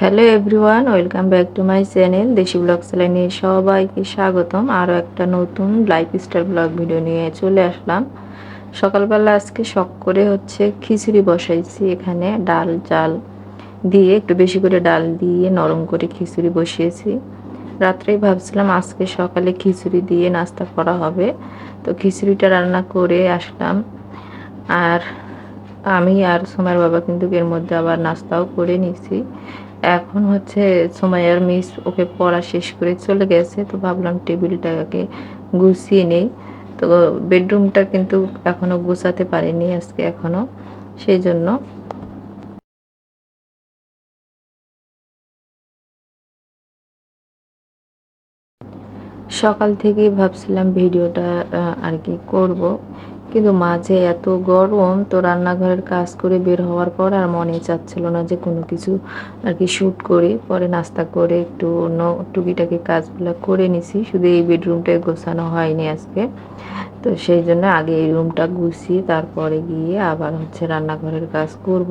Hello everyone, welcome back to my channel desi blog চ্যানেলে সবাইকে স্বাগতম। আরও একটা নতুন লাইফস্টাইল ব্লগ ভিডিও নিয়ে চলে আসলাম। সকালবেলা আজকে শখ করে হচ্ছে খিচুড়ি বসাইছি এখানে, ডাল, চাল দিয়ে একটু বেশি করে ডাল দিয়ে নরম করে খিচুড়ি বসিয়েছি। রাত্রেই ভাবছিলাম আজকে সকালে খিচুড়ি দিয়ে নাস্তা করা হবে। তো খিচুড়িটা রান্না করে আসলাম। আর আমি আর সোমার বাবা কিন্তু এর মধ্যে আবার নাস্তাও করে নিছি। এখন হচ্ছে সোমাইয়ার মিস ওকে পড়া শেষ করে চলে গেছে, তো ভাবলাম টেবিলটাকে গুছিয়ে নেই। তো বেডরুমটা কিন্তু এখনও গুছাতে পারিনি আজকে এখনও, সেই জন্য। সকাল থেকেই ভাবছিলাম ভিডিওটা আর কি করব। কিন্তু মাঝে এত গরম তো রান্নাঘরের কাজ করে বের হওয়ার পর আর মনে চাচ্ছিল না যে কোনো কিছু আর কি শ্যুট করি। পরে নাস্তা করে একটু অন্য টুকিটাকি কাজগুলো করে নিছি। শুধু এই বেডরুমটাই গোছানো হয়নি আজকে। তো সেই জন্য আগে এই রুমটা গুছিয়ে তারপরে গিয়ে আবার হচ্ছে রান্নাঘরের কাজ করব।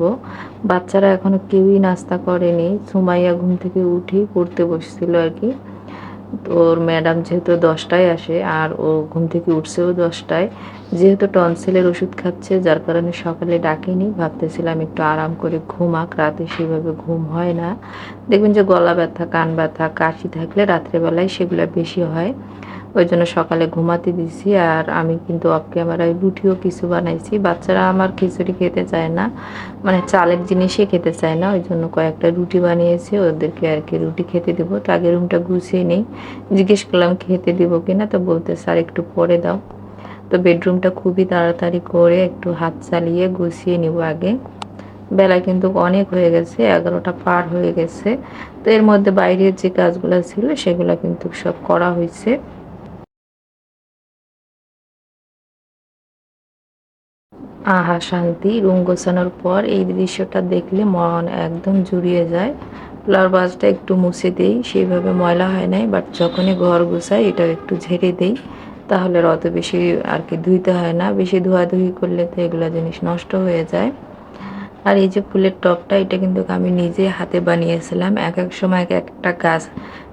বাচ্চারা এখনও কেউই নাস্তা করেনি। সুমাইয়া ঘুম থেকে উঠেই পড়তে বসছিল আর কি। ওর ম্যাডাম যেহেতু দশটায় আসে আর ও ঘুম থেকে উঠছেও দশটায়, যেহেতু টনসিলের ওষুধ খাচ্ছে, যার কারণে সকালে ডাকিনি। ভাবতেছিলাম একটু আরাম করে ঘুমাক, রাতে সেভাবে ঘুম হয় না। দেখবেন যে গলা ব্যথা, কান ব্যথা, কাশি থাকলে রাত্রেবেলায় সেগুলো বেশি হয়। ওই জন্য সকালে ঘুমাতে দিছি আর আমি কিন্তু অফ ক্যামেরায় রুটিও কিছু বানাইছি। বাচ্চারা আমার খিচুড়ি খেতে চায় না মানে চালের জিনিসই খেতে চায় না, ওই জন্য কয়েকটা রুটি বানিয়েছি, ওদেরকে আর কি রুটি খেতে দেবো। তো আগে রুমটা গুছিয়ে নেই, জিজ্ঞেস করলাম খেতে দেবো কিনা, তো বলতে স্যার একটু পরে দাও। তো বেডরুমটা খুবই তাড়াতাড়ি করে একটু হাত চালিয়ে গুছিয়ে নিব আগে। বেলা কিন্তু অনেক হয়ে গেছে, এগারোটা পার হয়ে গেছে। তো এর মধ্যে বাইরের যে কাজগুলো ছিল, সেগুলো কিন্তু সব করা হয়েছে আহা শান্তি, রুম গোছানোর পর এই দৃশ্যটা দেখলে মন একদম জুড়িয়ে যায়। ফ্লাওয়ার বাসটা একটু মুছে দেই, সেইভাবে ময়লা হয় নাই বাট যখনই ঘর গোছাই, এটা একটু ঝেড়ে দেই। তাহলে অত বেশি আর কি ধুইতে হয় না, বেশি ধোয়াধুয়ি করলে তো এগুলো জিনিস নষ্ট হয়ে যায়। আর এই যে ফুলের টপটা, এটা কিন্তু আমি নিজে হাতে বানিয়েছিলাম। এক এক সময় এক একটা কাজ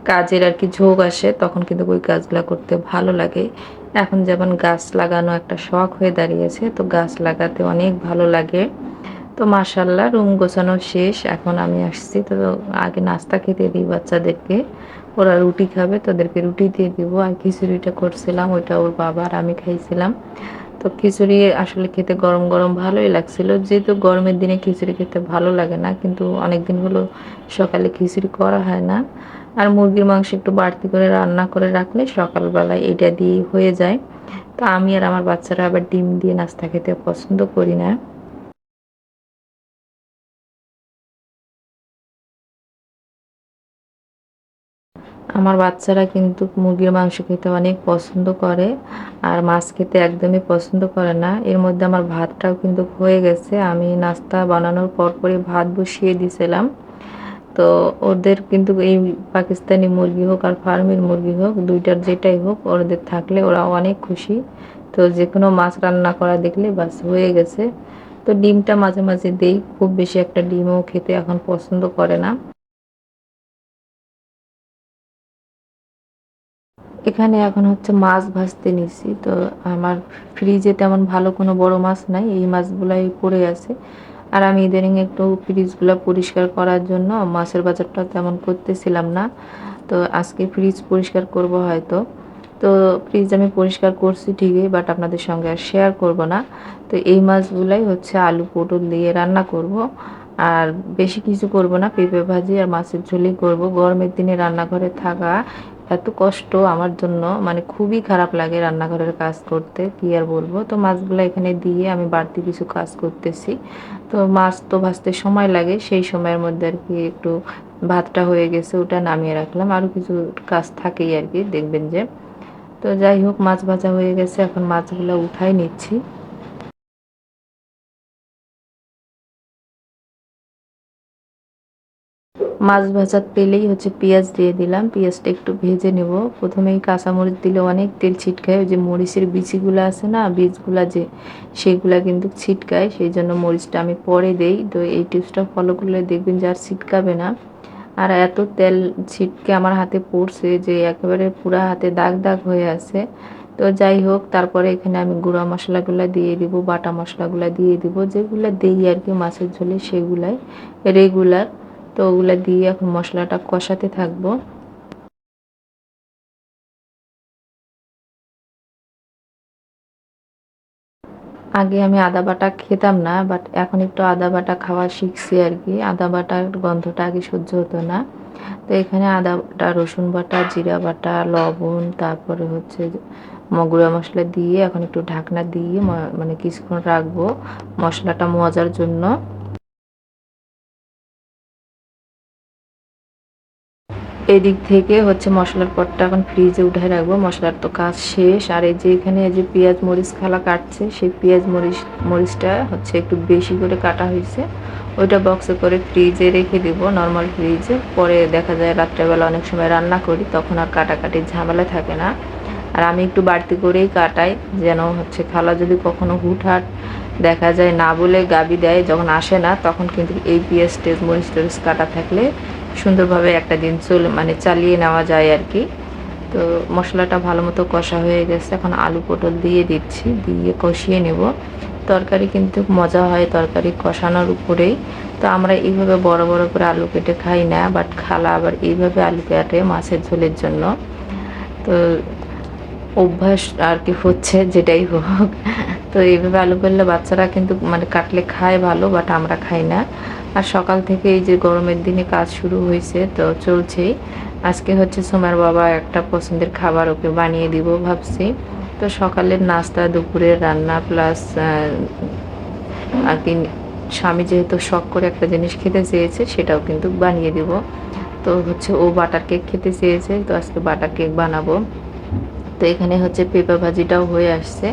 কাজের আর কি ঝোঁক আসে, তখন কিন্তু ওই কাজগুলো করতে ভালো লাগে। এখন যেমন গাছ লাগানো একটা শখ হয়ে দাঁড়িয়েছে, তো গাছ লাগাতে অনেক ভালো লাগে। তো মাসাল্লাহ রুম গোছানো শেষ, এখন আমি আসছি। তো আগে নাস্তা খেতে দিই বাচ্চাদেরকে, ওরা রুটি খাবে, তোদেরকে রুটি দিয়ে দিব। আর খিচুড়িটা করছিলাম, ওইটা ওর বাবা আর আমি খাইছিলাম। তো খিচুড়ি আসলে খেতে গরম গরম ভালোই লাগছিল। যেহেতু গরমের দিনে খিচুড়ি খেতে ভালো লাগে না, কিন্তু অনেক দিন হলো সকালে খিচুড়ি করা হয় না। আর মুরগির মাংস একটু বাড়তি করে রান্না করে রাখলে সকালবেলায় এটা দিয়ে হয়ে যায়। তা আমি আর আমার বাচ্চারা আবার ডিম দিয়ে নাস্তা খেতে পছন্দ করি না। আমার বাচ্চারা কিন্তু মুরগির মাংস খেতে অনেক পছন্দ করে আর মাছ খেতে একদমই পছন্দ করে না। এর মধ্যে আমার ভাতটাও কিন্তু হয়ে গেছে। আমি নাস্তা বানানোর পর পরই ভাত বসিয়ে দিয়েছিলাম। তো ওদের কিন্তু এই পাকিস্তানি মুরগি হোক আর ফার্মের মুরগি হোক, দুইটার যেটাই হোক, ওদের থাকলে ওরা অনেক খুশি। তো যে কোনো মাছ রান্না করা দেখলে বাস হয়ে গেছে। তো ডিমটা মাঝে মাঝে দেই, খুব বেশি একটা ডিমও খেতে এখন পছন্দ করে না। এখানে এখন হচ্ছে মাছ ভাজতে নিছি। তো আমার ফ্রিজে তেমন ভালো কোনো বড় মাছ নাই, এই মাছগুলাই পড়ে আছে। আর আমি ইদানিং একটু ফ্রিজগুলো পরিষ্কার করার জন্য মাছের বাজারটা তেমন করতেছিলাম না। তো আজকে ফ্রিজ পরিষ্কার করব হয়তো। তো ফ্রিজ আমি পরিষ্কার করছি ঠিকই, বাট আপনাদের সঙ্গে আর শেয়ার করব না। তো এই মাছগুলাই হচ্ছে আলু পটল দিয়ে রান্না করব। আর বেশি কিছু করব না, পেঁপে ভাজি আর মাছের ঝোলই করব। গরমের দিনে রান্নাঘরে থাকা এত কষ্ট আমার জন্য। মানে খুবই খারাপ লাগে রান্নাঘরের কাজ করতে, কি আর বলব? তো মাছগুলো এখানে দিয়ে আমি বাড়তি কিছু কাজ করতেছি। তো মাছ তো ভাজতে সময় লাগে, সেই সময়ের মধ্যে আর কি একটু ভাতটা হয়ে গেছে, ওটা নামিয়ে রাখলাম। আরও কিছু কাজ থাকেই আর কি, দেখবেন যে। তো যাই হোক, মাছ ভাজা হয়ে গেছে, এখন মাছগুলো উঠাই নিচ্ছি। মাছ ভাজার তেলেই হচ্ছে পেঁয়াজ দিয়ে দিলাম। পেঁয়াজটা একটু ভেজে নেব। প্রথমেই কাঁচামরিচ দিলে অনেক তেল ছিটকায়। ওই যে মরিচের বিচিগুলো আছে না, বীজগুলা যে, সেগুলা কিন্তু ছিটকায়। সেই জন্য মরিচটা আমি পরে দেই। তো এই টিপসটা ফলো করলে দেখবেন যে আর ছিটকাবে না। আর এত তেল ছিটকে আমার হাতে পড়ছে যে একেবারে পুরো হাতে দাগ দাগ হয়ে আছে। তো যাই হোক, তারপরে এখানে আমি গুঁড়া মশলাগুলো দিয়ে দিব, বাটা মশলাগুলো দিয়ে দিব। যেগুলো দিই আর কি, মাছের ঝোলে সেগুলাই। রেগুলার তো ওগুলো দিয়ে এখন মশলাটা কষাতে থাকব। আগে আমি আদা বাটা খেতাম না বাট এখন একটু আদা বাটা খাওয়া শিখছি আর কি। আদা বাটার গন্ধটা আগে সহ্য হতো না। তো এখানে আদা বাটা, রসুন বাটা, জিরা বাটা, লবণ, তারপরে হচ্ছে মগুড়া মশলা দিয়ে এখন একটু ঢাকনা দিয়ে মানে কিছুক্ষণ রাখব মশলাটা মজার জন্য। এদিক থেকে হচ্ছে মশলার পরটা এখন ফ্রিজে উঠে রাখব। মশলার তো কাজ শেষ। আর এই যে এখানে যে পেঁয়াজ মরিচ খালা কাটছে, সেই পেঁয়াজ মরিচ, মরিচটা হচ্ছে একটু বেশি করে কাটা হয়েছে। ওইটা বক্সে করে ফ্রিজে রেখে দিব নর্মাল ফ্রিজে পরে দেখা যায় রাত্রেবেলা অনেক সময় রান্না করি, তখন আর কাটাকাটির ঝামেলা থাকে না। আর আমি একটু বাড়তি করেই কাটাই, যেন হচ্ছে খালা যদি কখনো হুটহাট দেখা যায় না বলে গাবি দেয়, যখন আসে না, তখন কিন্তু এই পিএস টেজ, মরিচ, টরিচ কাটা থাকলে সুন্দরভাবে একটা দিন চল মানে চালিয়ে নেওয়া যায় আর কি। তো মশলাটা ভালো মতো কষা হয়ে গেছে। এখন আলু পটল দিয়ে দিচ্ছি, দিয়ে কষিয়ে নেব। তরকারি কিন্তু মজা হয় তরকারি কষানোর উপরেই। তো আমরা এইভাবে বড় বড় করে আলু কেটে খাই না বাট খালা আবার এইভাবে আলু কেটে মাছের ঝোলের জন্য। তো অভ্যাস আর কি হচ্ছে যেটাই হোক। তো এইভাবে আলু করলে বাচ্চারা কিন্তু মানে কাটলে খায় ভালো বাট আমরা খাই না। আর সকাল থেকে এই যে গরমের দিনে কাজ শুরু হয়েছে, তো চলছেই। আজকে হচ্ছে সোমার বাবা একটা পছন্দের খাবার ওকে বানিয়ে দিব ভাবছি। তো সকালের নাস্তা, দুপুরের রান্না প্লাস আর কি স্বামী যেহেতু শখ করে একটা জিনিস খেতে চেয়েছে, সেটাও কিন্তু বানিয়ে দিব। তো হচ্ছে ও বাটার কেক খেতে চেয়েছে, তো আজকে বাটার কেক বানাবো। তো এখানে হচ্ছে পেঁপা ভাজিটাও হয়ে আসছে।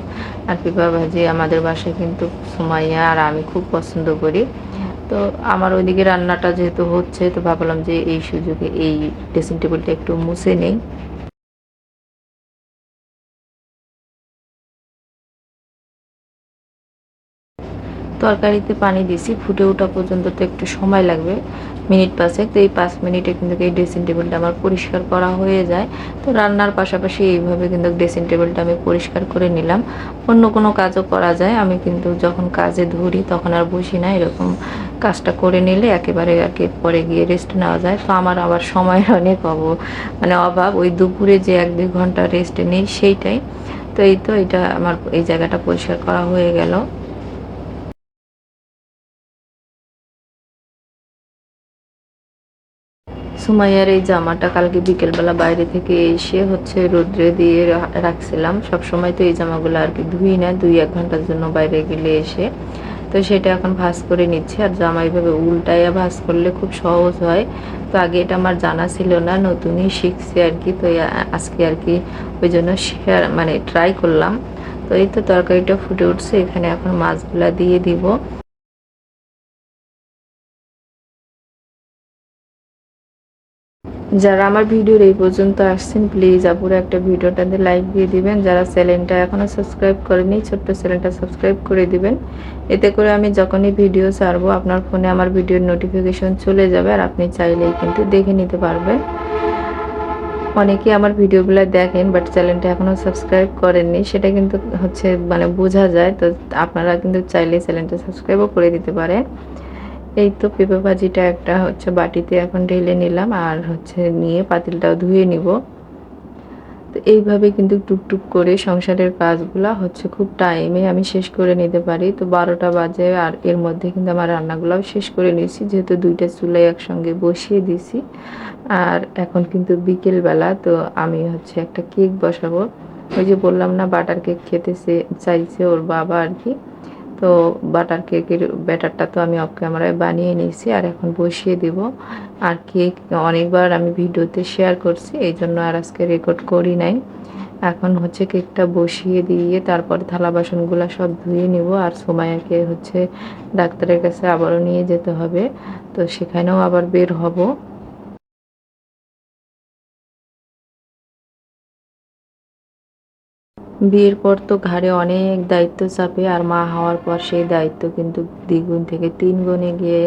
আর পেঁপা ভাজি আমাদের বাসায় কিন্তু সুমাইয়া আর আমি খুব পছন্দ করি। তো আমার ওইদিকে রান্নাটা যেহেতু হচ্ছে, তো ভাবলাম যে এই সুযোগে এই ড্রেসিং টেবিলটা একটু মুছে নেই। তরকারিতে পানি দিছি, ফুটে ওঠা পর্যন্ত তো একটু সময় লাগবে। মিনিট পাঁচেক, তো এই পাঁচ মিনিটে কিন্তু এই ড্রেসিং টেবিলটা আমার পরিষ্কার করা হয়ে যায়। তো রান্নার পাশাপাশি এইভাবে কিন্তু ড্রেসিং টেবিলটা আমি পরিষ্কার করে নিলাম। অন্য কোনো কাজও করা যায়, আমি কিন্তু যখন কাজে ধরি তখন আর বসি না, এরকম কাজটা করে নিলে একেবারে আর কি পরে গিয়ে রেস্ট নেওয়া যায়। তো আমার আবার সময়ের অনেক অব মানে অভাব, ওই দুপুরে যে এক দুই ঘণ্টা রেস্ট নেই সেইটাই। তো এই তো, এটা আমার এই জায়গাটা পরিষ্কার করা হয়ে গেল। সুমাইয়ার এই জামাটা কালকে বিকেলবেলা বাইরে থেকে এসে হচ্ছে রোদ্রে দিয়ে রাখছিলাম। সবসময় তো এই জামাগুলো আর কি ধুই না, দুই এক ঘণ্টার জন্য বাইরে গেলে এসে। তো সেটা এখন ভাজ করে নিচ্ছি। আর জামা এইভাবে উল্টাইয়া ভাজ করলে খুব সহজ হয়। তো আগে এটা আমার জানা ছিল না, নতুনই শিখছি আর কি। তো আজকে আর কি ওই জন্য শেয়ার মানে ট্রাই করলাম। তো এই তো তরকারিটা ফুটে উঠছে, এখানে এখন মাছগুলা দিয়ে দিব। যারা আমার ভিডিওর এই পর্যন্ত আসছেন প্লিজ আপুরে একটা ভিডিওটাতে লাইক দিয়ে দিবেন। যারা চ্যানেলটা এখনও সাবস্ক্রাইব করেনি, ছোট্ট চ্যানেলটা সাবস্ক্রাইব করে দিবেন। এতে করে আমি যখনই ভিডিও ছাড়বো, আপনার ফোনে আমার ভিডিওর নোটিফিকেশন চলে যাবে আর আপনি চাইলেই কিন্তু দেখে নিতে পারবেন। অনেকে আমার ভিডিওগুলো দেখেন বাট চ্যানেলটা এখনও সাবস্ক্রাইব করেননি। সেটা কিন্তু হচ্ছে মানে বোঝা যায়, তো আপনারা কিন্তু চাইলে চ্যানেলটা সাবস্ক্রাইবও করে দিতে পারেন। এই তো পেঁপে ভাজিটা একটা হচ্ছে বাটিতে এখন ঢেলে নিলাম, আর হচ্ছে নিয়ে পাতিলটাও ধুয়ে নিব। তো এইভাবে কিন্তু টুকটুক করে সংসারের কাজগুলা হচ্ছে খুব টাইমে আমি শেষ করে নিতে পারি। তো বারোটা বাজে, আর এর মধ্যে কিন্তু আমার রান্নাগুলোও শেষ করে নিয়েছি, যেহেতু দুইটা চুলাই একসঙ্গে বসিয়ে দিছি আর এখন কিন্তু বিকেলবেলা, তো আমি হচ্ছে একটা কেক বসাবো। ওই যে বললাম না, বাটার কেক খেতে চাইছে ওর বাবা আর কি। তো বাটার কেকের ব্যাটারটা তো আমি অফ ক্যামেরায় বানিয়ে নিয়েছি, আর এখন বসিয়ে দিব। আর কেক অনেকবার আমি ভিডিওতে শেয়ার করছি, এই জন্য আর আজকে রেকর্ড করি নাই। এখন হচ্ছে কেকটা বসিয়ে দিয়ে তারপরে থালা বাসনগুলো সব ধুয়ে নিব, আর সোমায়াকে হচ্ছে ডাক্তারের কাছে আবারও নিয়ে যেতে হবে। তো সেখানেও আবার বের হব। বিয়ের পর তো ঘাড়ে অনেক দায়িত্ব চাপে, আর মা হওয়ার পর সেই দায়িত্ব কিন্তু দ্বিগুণ থেকে তিন গুণে গিয়ে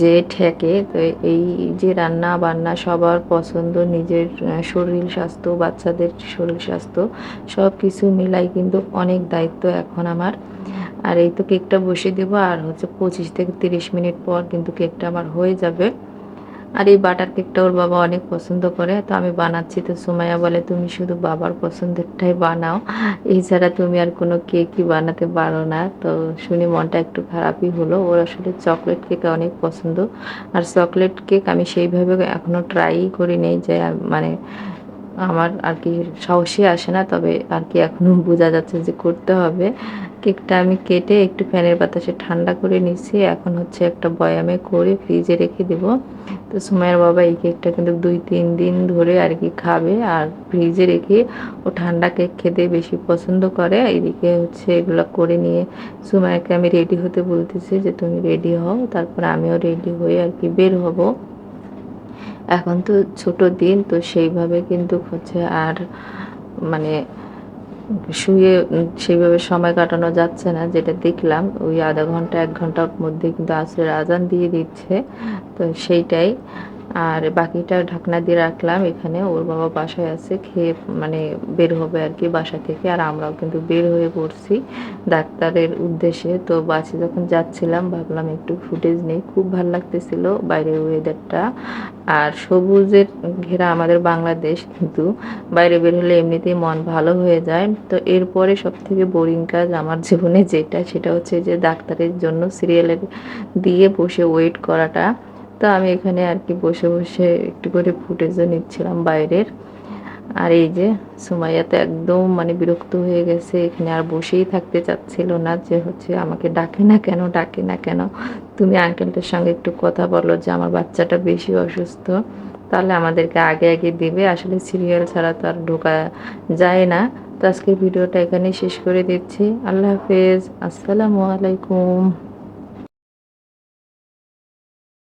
যে ঠেকে। তো এই যে রান্না বান্না, সবার পছন্দ, নিজের শরীর স্বাস্থ্য, বাচ্চাদের শরীর স্বাস্থ্য সব কিছু মিলাই কিন্তু অনেক দায়িত্ব এখন আমার। আর এই তো কেকটা বসিয়ে দেবো, আর হচ্ছে পঁচিশ থেকে তিরিশ মিনিট পর কিন্তু কেকটা আমার হয়ে যাবে। আর এই বাটার কেকটা ওর বাবা অনেক পছন্দ করে, তো আমি বানাচ্ছি। তো সুমাইয়া বলে, তুমি শুধু বাবার পছন্দেরটাই বানাও। এছাড়া তুমি আর কোনো কেকই বানাতে পারো না। তো শুনে মনটা একটু খারাপই হলো। ওর আসলে চকলেট কেক অনেক পছন্দ। আর চকলেট কেক আমি সেইভাবে এখনও ট্রাই করি নেই যে মানে আমার আর কি সাহসী আসে না, তবে আর কি এখনও বোঝা যাচ্ছে যে করতে হবে। কেকটা আমি কেটে একটু ফ্যানের বাতাসে ঠান্ডা করে নিচ্ছি এখন হচ্ছে একটা বয়ামে করে ফ্রিজে রেখে দেব। তো সুমাইয়ের বাবা এই কেকটা কিন্তু দুই, তিন দিন ধরে আর কি খাবে আর ফ্রিজে রেখে ও ঠান্ডা কেক খেতে বেশি পছন্দ করে। এদিকে হচ্ছে এগুলো করে নিয়ে সুমাইয়াকে আমি রেডি হতে বলতেছি যে, তুমি রেডি হও, তারপর আমিও রেডি হয়ে আর কি বের হব। এখন তো ছোট দিন, তো সেইভাবে কিন্তু হচ্ছে আর মানে শুয়ে সেইভাবে সময় কাটানো যাচ্ছে না, যেটা দেখলাম। ওই আধা ঘণ্টা, এক ঘণ্টার মধ্যে কিন্তু আসরের আজান দিয়ে দিচ্ছে। তো সেইটাই। আর বাকিটা ঢাকনা দিয়ে রাখলাম। এখানে ওর বাবা বাসায় আছে, খেয়ে মানে বের হবে আর কি বাসা থেকে। আর আমরাও কিন্তু বের হয়ে পড়ছি ডাক্তারের উদ্দেশ্যে। তো বাসে যখন যাচ্ছিলাম, ভাবলাম একটু ফুটেজ নেই। খুব ভালো লাগতেছিল বাইরের ওয়েদারটা আর সবুজের ঘেরা আমাদের বাংলাদেশ কিন্তু বাইরে বের হলে এমনিতেই মন ভালো হয়ে যায়। তো এরপরে সব থেকে বোরিং কাজ আমার জীবনে যেটা, সেটা হচ্ছে যে ডাক্তারের জন্য সিরিয়ালের দিয়ে বসে ওয়েট করাটা। তো আমি এখানে আর কি বসে বসে একটু করে ফুটেজও নিচ্ছিলাম বাইরের। আর এই যে সুমাইয়া তো একদম মানে বিরক্ত হয়ে গেছে, এখানে আর বসেই থাকতে চাচ্ছিল না যে হচ্ছে আমাকে ডাকে না কেন, ডাকে না কেন। তুমি আঙ্কেলটার সঙ্গে একটু কথা বলো যে আমার বাচ্চাটা বেশি অসুস্থ। তাহলে আমাদেরকে আগে আগে দেবে, আসলে সিরিয়াল ছাড়া তো আর ঢোকা যায় না। তো আজকের ভিডিওটা এখানেই শেষ করে দিচ্ছি। আল্লাহ হাফেজ, আসসালামু আলাইকুম।